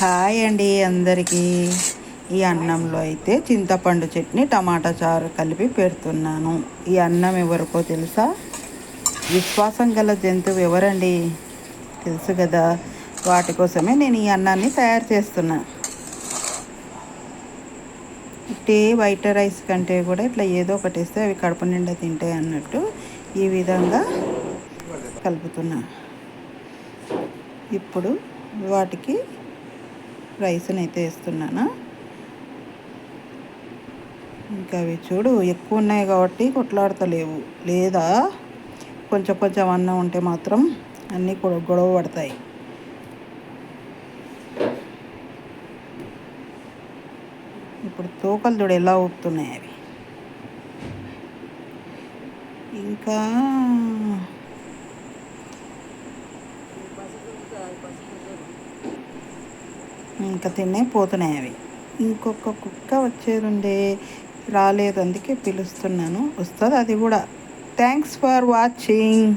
Hi అండి అందరికీ. ఈ అన్నంలో అయితే చింతపండు చట్నీ టమాటా చారు కలిపి పెడుతున్నాను. ఈ అన్నం ఎవరికో తెలుసా? విశ్వాసం గల జంతువు ఎవరండి? తెలుసు కదా. వాటి కోసమే నేను ఈ అన్నాన్ని తయారు చేస్తున్నా. టీ వైట్ రైస్ కంటే కూడా ఇట్లా ఏదో ఒకటి ఇస్తే అవి కడుపు నిండా తింటాయి అన్నట్టు ఈ విధంగా కలుపుతున్నా. ఇప్పుడు వాటికి రైస్ని అయితే వేస్తున్నాను. ఇంకా అవి చూడు ఎక్కువ ఉన్నాయి కాబట్టి కొట్లాడతలేవు. లేదా కొంచెం కొంచెం అన్నం ఉంటే మాత్రం అన్నీ కూడా గొడవ పడతాయి. ఇప్పుడు తోకలు చూడు ఎలా ఊపుతున్నాయి అవి. ఇంకా ఇంకా తినే పోతున్నాయి అవి. ఇంకొక కుక్క వచ్చేదిండే రాలేదు అందుకే పిలుస్తున్నాను. వస్తుంది అది కూడా. Thanks for watching